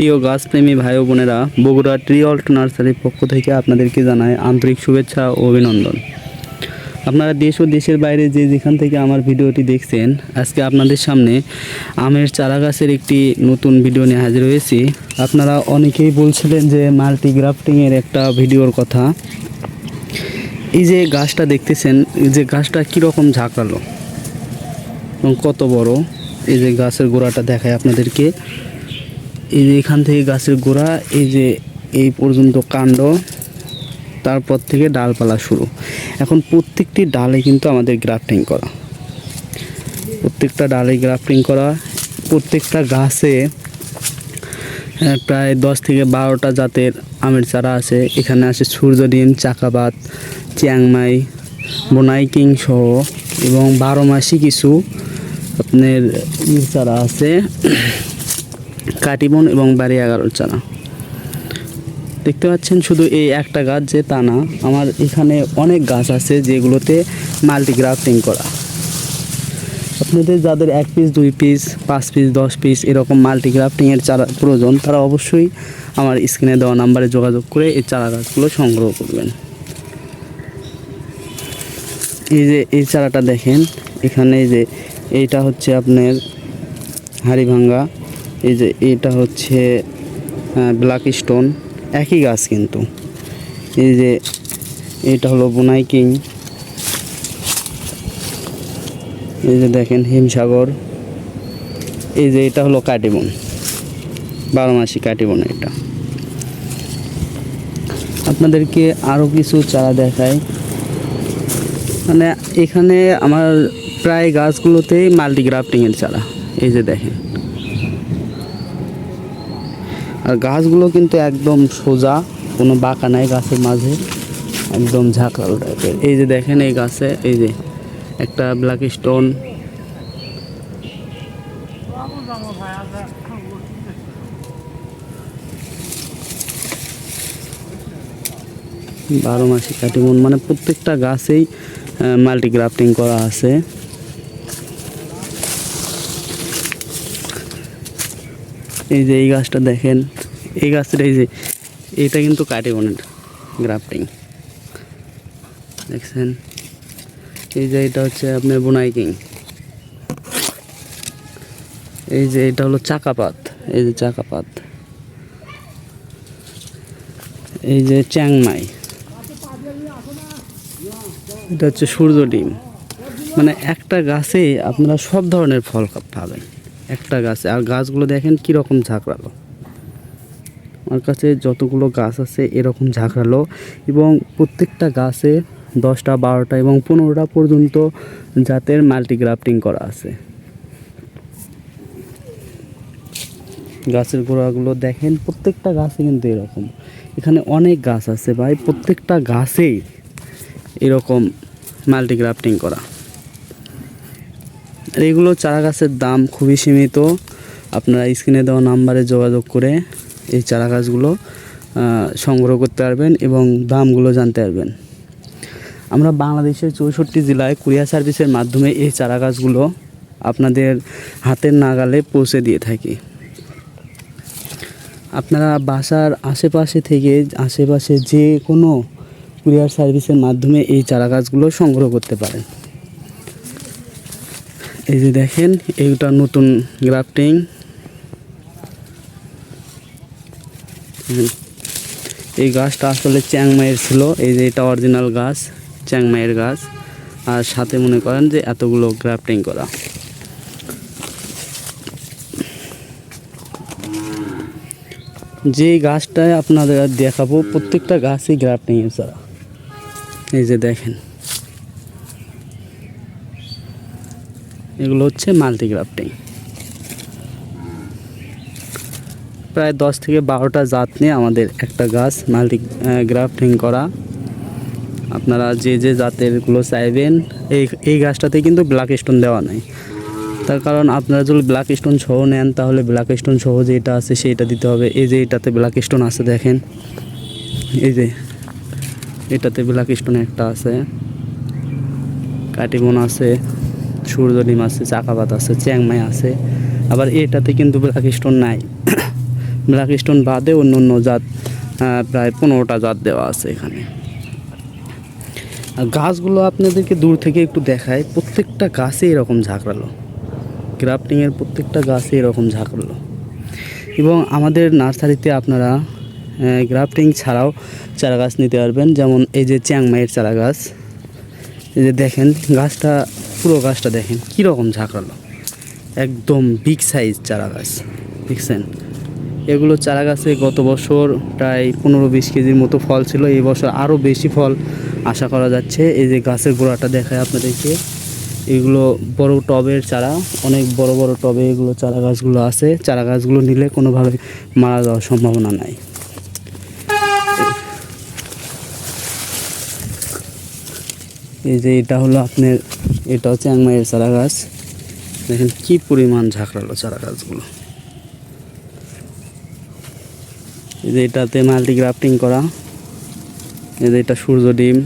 প্রিয় গাছপ্রেমী ভাই বোনেরা, বগুড়া ট্রি অল্ট নার্সারির পক্ষ থেকে আপনাদেরকে জানাই আন্তরিক শুভেচ্ছা ও অভিনন্দন। আপনারা দেশ ও দেশের বাইরে যে যেখান থেকে আমার ভিডিওটি দেখছেন, আজকে আপনাদের সামনে আমের চারা গাছের একটি নতুন ভিডিও নিয়ে হাজির হয়েছি। আপনারা অনেকেই বলছিলেন যে মাল্টি গ্রাফটিংয়ের একটা ভিডিওর কথা। এই যে গাছটা দেখতেছেন, এই যে গাছটা কীরকম ঝাঁকালো এবং কত বড়, এই যে গাছের গোড়াটা দেখায় আপনাদেরকে। এই যে এখান থেকে গাছের গোড়া, এই যে এই পর্যন্ত কাণ্ড, তারপর থেকে ডালপালা শুরু। এখন প্রত্যেকটি ডালে কিন্তু আমাদের গ্রাফটিং করা। প্রত্যেকটা ডালে গ্রাফটিং করা। প্রত্যেকটা গাছে প্রায় দশ থেকে বারোটা জাতের আমের চারা আছে। এখানে আছে সূর্যডিম চাকাবাত চিয়াংমাই বোনাইকিং সহ, এবং বারো মাসি কিছু আপনার চারা আছে। কাটিবন এবং বাড়ি এগারোর চারা। দেখতে পাচ্ছেন শুধু এই একটা গাছ যে তা না, আমার এখানে অনেক গাছ আছে যেগুলোতে মাল্টি গ্রাফটিং করা। আপনাদের যাদের এক পিস দুই পিস পাঁচ পিস দশ পিস এরকম মাল্টি গ্রাফটিংয়ের চারা প্রয়োজন, তারা অবশ্যই আমার স্ক্রিনে দেওয়া নাম্বারে যোগাযোগ করে এই চারা গাছগুলো সংগ্রহ করবেন। এই যে এই চারাটা দেখেন, এখানে যে এইটা হচ্ছে আপনার হাড়িভাঙ্গা। এই যে এটা হচ্ছে ব্ল্যাক স্টোন একই গাছ কিন্তু। এই যে এটা হলো বুনাই কিং। এই যে দেখেন হিমসাগর। এই যে এটা হলো কাটিবন বারো মাসি কাটিবন এটা। আপনাদেরকে আরও কিছু চারা দেখায় মানে এখানে আমার প্রায় গাছগুলোতেই মাল্টি গ্রাফটিংয়ের চারা। এই যে দেখেন। আর গাছগুলো কিন্তু একদম সোজা, কোনো বাঁকা নাই গাছের মাঝে, একদম ঝাঁকড়াল টাইপের। এই যে দেখেন এই গাছে, এই যে একটা ব্ল্যাক স্টোন বারো মাসি কাটিমন মানে প্রত্যেকটা গাছেই মাল্টি গ্রাফটিং করা আছে। এই যে এই গাছটা দেখেন এই গাছটা এই যে, এটা কিন্তু কাটিবনের গ্রাফটিং। দেখছেন? এই যে এটা হচ্ছে আপনার বোনাইকিং এই যে এটা হলো চাকাপাত, এই যে চাকাপাত। এই যে চ্যাংমাই। এটা হচ্ছে সূর্য ডিম। মানে একটা গাছে আপনারা সব ধরনের ফল পাবেন। একটা গাছে। আর গাছগুলো দেখেন কীরকম ঝাঁকড়ালো। আমার কাছে যতগুলো গাছ আছে এরকম ঝাঁকড়ালো এবং প্রত্যেকটা গাছে দশটা, বারোটা এবং পনেরোটা পর্যন্ত জাতের মাল্টিগ্রাফটিং করা আছে। গাছের গোড়াগুলো দেখেন, প্রত্যেকটা গাছে কিন্তু এরকম। এখানে অনেক গাছ আছে ভাই, প্রত্যেকটা গাছেই এরকম মাল্টিগ্রাফটিং করা। এগুলো চারা গাছের দাম খুবই সীমিত। আপনারা স্ক্রিনে দেওয়া নাম্বারে যোগাযোগ করে এই চারা গাছগুলো সংগ্রহ করতে পারবেন এবং দামগুলো জানতে পারবেন। আমরা বাংলাদেশের চৌষট্টি জেলায় কুরিয়ার সার্ভিসের মাধ্যমে এই চারা গাছগুলো আপনাদের হাতের নাগালে পৌঁছে দিয়ে থাকি। আপনারা বাসার আশেপাশে থেকে, আশেপাশে যে কোনো কুরিয়ার সার্ভিসের মাধ্যমে এই চারা গাছগুলো সংগ্রহ করতে পারেন। এই যে দেখেন, এইটা নতুন গ্রাফটিং। এই গাছটা আসলে চ্যাংমাইয়ের ছিল, এই যে এটা অরিজিনাল গাছ চ্যাংমাইয়ের গাছ। আর সাথে মনে করেন যে এতগুলো গ্রাফটিং করা। যে গাছটায় আপনাদের দেখাবো, প্রত্যেকটা গাছই গ্রাফটিং এর ছাড়া। এই যে দেখেন। এগুলো হচ্ছে মাল্টি গ্রাফটিং প্রায় দশ থেকে বারোটা জাত নিয়ে আমাদের একটা গাছ মাল্টি গ্রাফটিং করা। আপনারা যে যে জাতেরগুলো চাইবেন, এই এই গাছটাতে কিন্তু ব্ল্যাক স্টোন দেওয়া নাই। তার কারণ আপনারা যদি ব্ল্যাক স্টোন সহ নেন, তাহলে ব্ল্যাক স্টোন সহ যেটা আছে সেইটা দিতে হবে। এই যে এটাতে ব্ল্যাক স্টোন আছে দেখেন। এই যে এটাতে ব্ল্যাক স্টোন একটা আছে। কাটিমন আছে সূর্যডিম আছে, চাকাপাত আছে, চ্যাংমাই আছে। আবার এটাতে কিন্তু ব্ল্যাক স্টোন নাই। ব্ল্যাক স্টোন বাদে অন্য অন্য জাত প্রায় পনেরোটা জাত দেওয়া আছে এখানে। আর গাছগুলো আপনাদেরকে দূর থেকে একটু দেখায় প্রত্যেকটা গাছে এরকম ঝাঁকড়ালো। গ্রাফটিংয়ের প্রত্যেকটা গাছে এরকম ঝাঁকড়ালো। এবং আমাদের নার্সারিতে আপনারা গ্রাফটিং ছাড়াও চারা গাছ নিতে পারবেন, যেমন এই যে চ্যাংমাইয়ের চারা গাছ এই যে দেখেন, গাছটা, পুরো গাছটা দেখেন, কীরকম ঝাঁকড়ালো। একদম বিগ সাইজ চারা গাছ দেখছেন? এগুলো চারা গাছে গত বছর প্রায় পনেরো বিশ কেজির মতো ফল ছিল। এই বছর আরও বেশি ফল আশা করা যাচ্ছে। এই যে গাছের গোড়াটা দেখায় আপনাদেরকে। এগুলো বড় টবের চারা, অনেক বড় বড় টবে এগুলো চারা গাছগুলো আছে। চারা গাছগুলো নিলে কোনোভাবে মারা যাওয়ার সম্ভাবনা নাই। এই যে এটা হলো আপনার, এটা হচ্ছে চ্যাংমাইয়ের চারা গাছ দেখেন কী পরিমাণ ঝাঁকড়ালো চারা গাছগুলো এই যে এটাতে মাল্টি গ্রাফটিং করা এই যে এটা সূর্য ডিম।